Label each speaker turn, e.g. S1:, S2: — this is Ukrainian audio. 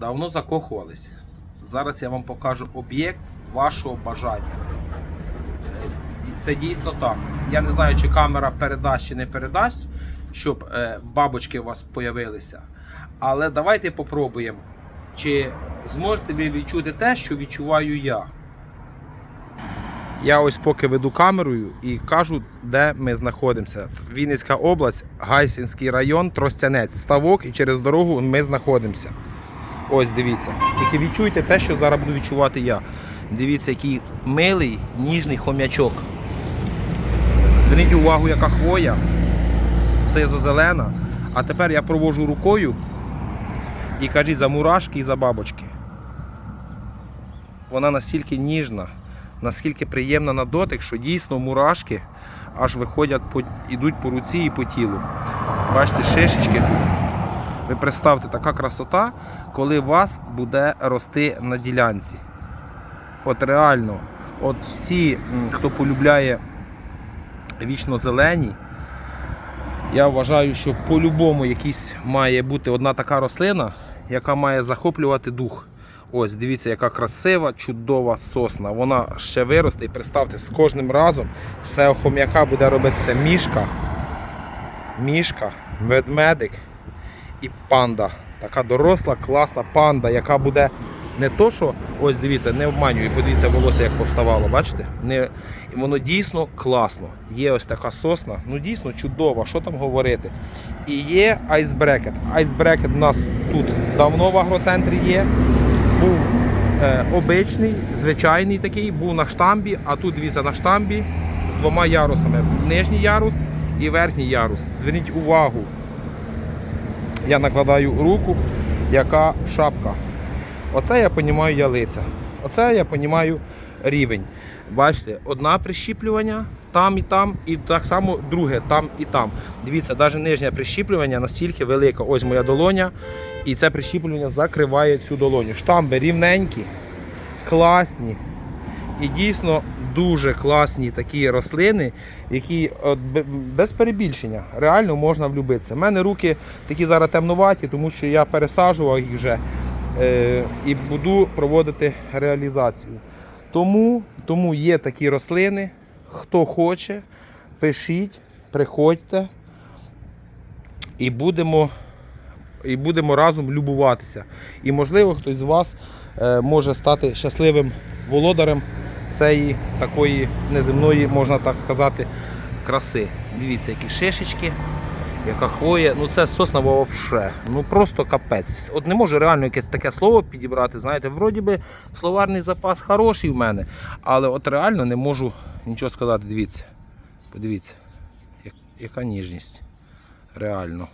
S1: давно закохувались. Зараз я вам покажу об'єкт вашого бажання. Е, Це дійсно так. Я не знаю, чи камера передасть чи не передасть, щоб е, бабочки у вас появилися. Але давайте попробуємо, чи зможете ви відчути те, що відчуваю я. Я ось поки веду камерою і кажу, де ми знаходимося. Вінницька область, Гайсінський район, Тростянець, ставок, і через дорогу ми знаходимося. Ось дивіться. Тільки відчуйте те, що зараз буду відчувати я. Дивіться, який милий, ніжний хом'ячок. Зверніть увагу, яка хвоя, сизо-зелена. А тепер я провожу рукою і кажіть за мурашки і за бабочки. Вона настільки ніжна, наскільки приємна на дотик, що дійсно мурашки аж виходять, по, ідуть по руці і по тілу. Бачите, шишечки тут. Ви представте, така красота, коли у вас буде рости на ділянці. От реально, от всі, хто полюбляє вічно зелені, я вважаю, що по-любому якийсь має бути одна така рослина, яка має захоплювати дух. Ось, дивіться, яка красива, чудова сосна. Вона ще виросте і представте, з кожним разом все у хом'яка буде робитися мішка, мішка, ведмедик і панда. Така доросла, класна панда, яка буде не то, що ось дивіться, не обманюю, подивіться, волосся як повставало, бачите? Не, воно дійсно класно. Є ось така сосна, ну дійсно чудова, що там говорити. І є айсбрекет. Айсбрекет у нас тут давно в агроцентрі є. Був е, обичний, звичайний такий, був на штамбі, а тут дивіться на штамбі з двома ярусами. Нижній ярус і верхній ярус. Зверніть увагу, я накладаю руку, яка шапка. Оце я розумію ялиця. Оце я розумію рівень. Бачите, одна прищіплювання там і там, і так само друге там і там. Дивіться, навіть нижнє прищіплювання настільки велике. Ось моя долоня, і це прищіплювання закриває цю долоню. Штамби рівненькі, класні. І дійсно дуже класні такі рослини, які от, без перебільшення реально можна влюбитися. У мене руки такі зараз темнуваті, тому що я пересаджував їх вже е, і буду проводити реалізацію. Тому, тому є такі рослини. Хто хоче, пишіть, приходьте і будемо, і будемо разом любуватися. І можливо хтось з вас е, може стати щасливим володарем цієї такої неземної, можна так сказати, краси. Дивіться, які шишечки, яка хвоя. Ну це сосна вообще. Ну просто капець. От не можу реально якесь таке слово підібрати. Знаєте, вроді би словарний запас хороший в мене, але от реально не можу нічого сказати. Дивіться. Подивіться, яка ніжність. Реально.